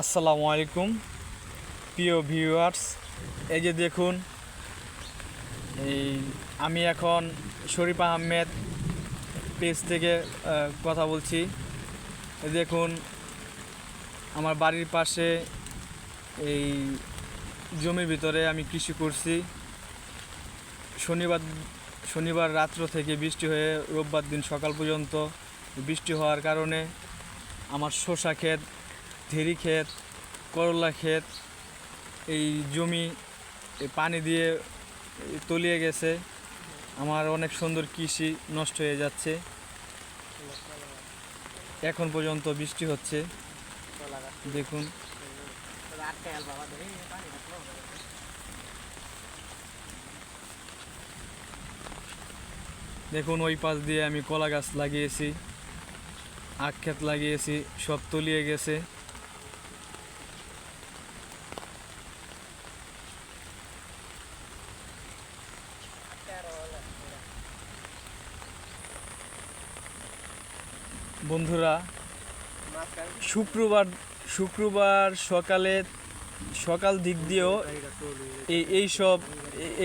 আসসালামু আলাইকুম। প্রিয় ভিউয়ার্স, এই যে দেখুন, এই আমি এখন শরীফ আহমেদ পেজ থেকে কথা বলছি। দেখুন, আমার বাড়ির পাশে এই জমির ভিতরে আমি কৃষি করছি। শনিবার শনিবার রাত্র থেকে বৃষ্টি হয়ে রোববার দিন সকাল পর্যন্ত বৃষ্টি হওয়ার কারণে আমার শসা ক্ষেত ধেরি ক্ষেত, করলা ক্ষেত, এই জমি পানি দিয়ে তলিয়ে গেছে। আমার অনেক সুন্দর কৃষি নষ্ট হয়ে যাচ্ছে। এখন পর্যন্ত বৃষ্টি হচ্ছে। দেখুন। দেখুন, ওই পাশ দিয়ে আমি কলা গাছ লাগিয়েছি, আখ ক্ষেত লাগিয়েছি, সব তলিয়ে গেছে। বন্ধুরা, শুক্রবার শুক্রবার সকালে, সকাল দিক দিয়েও এই এই সব,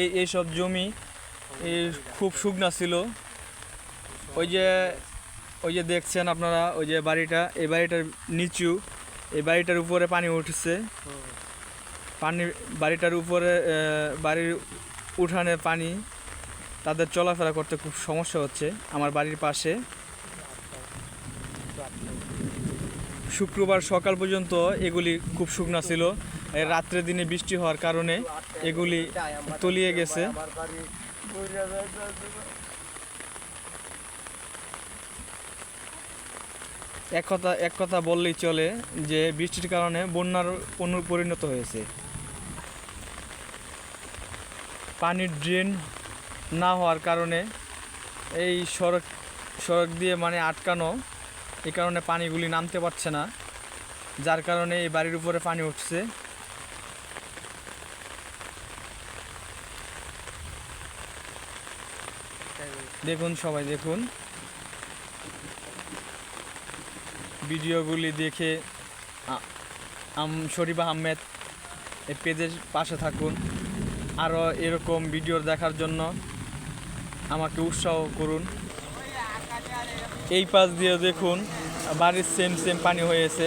এই এই সব জমি খুব শুকনা ছিল। ওই যে ওই যে দেখছেন আপনারা, ওই যে বাড়িটা, এই বাড়িটার নিচু, এই বাড়িটার উপরে পানি উঠছে। পানি, বাড়িটার উপরে বাড়ির উঠানে পানি, তাদের চলাফেরা করতে খুব সমস্যা হচ্ছে। আমার বাড়ির পাশে শুক্রবার সকাল পর্যন্ত এগুলি খুব শুকনো ছিল। রাত্রে দিনে বৃষ্টি হওয়ার কারণে এগুলি তলিয়ে গেছে। এক কথা এক কথা বললেই চলে যে বৃষ্টির কারণে বন্যার পরিণত হয়েছে। পানির ড্রেন না হওয়ার কারণে এই সড়ক সড়ক দিয়ে মানে আটকানো এই কারণে পানিগুলি নামতে পারছে না, যার কারণে এই বাড়ির উপরে পানি উঠছে। দেখুন সবাই, দেখুন। ভিডিওগুলি দেখে আম শরীফ আহমেদ এই পেজের পাশে থাকুন। আরও এরকম ভিডিও দেখার জন্য আমাকে উৎসাহ করুন। এই পাশ দিয়ে দেখুন, বাড়ির সেম সেম পানি হয়েছে।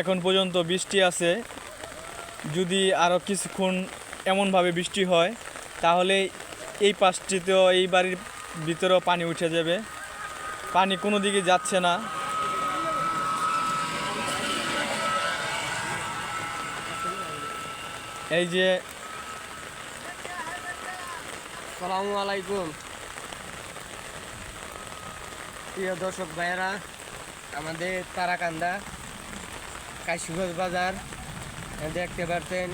এখন পর্যন্ত বৃষ্টি আছে। যদি আরও কিছুক্ষণ এমনভাবে বৃষ্টি হয়, তাহলে এই পাশটিতেও, এই বাড়ির ভিতরেও পানি উঠে যাবে। পানি কোনো দিকে যাচ্ছে না। এই যে সালামু আলাইকুম। প্রিয় দর্শক ভাইয়েরা, আমাদের তারাকান্দা কাশিগঞ্জ বাজার দেখতে পারতেন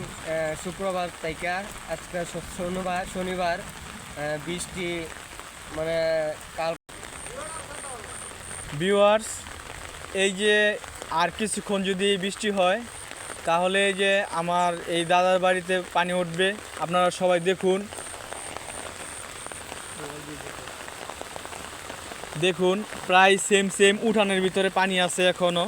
শুক্রবার থেকে আজকে শনিবার শনিবার বৃষ্টি মানে কাল ভিউয়ার্স এই যে আর কিছুক্ষণ যদি বৃষ্টি হয়, তাহলে যে আমার এই দাদার বাড়িতে পানি উঠবে, আপনারা সবাই দেখুন। দেখুন প্রায় সেম সেম উঠানের ভিতরে পানি আছে এখনও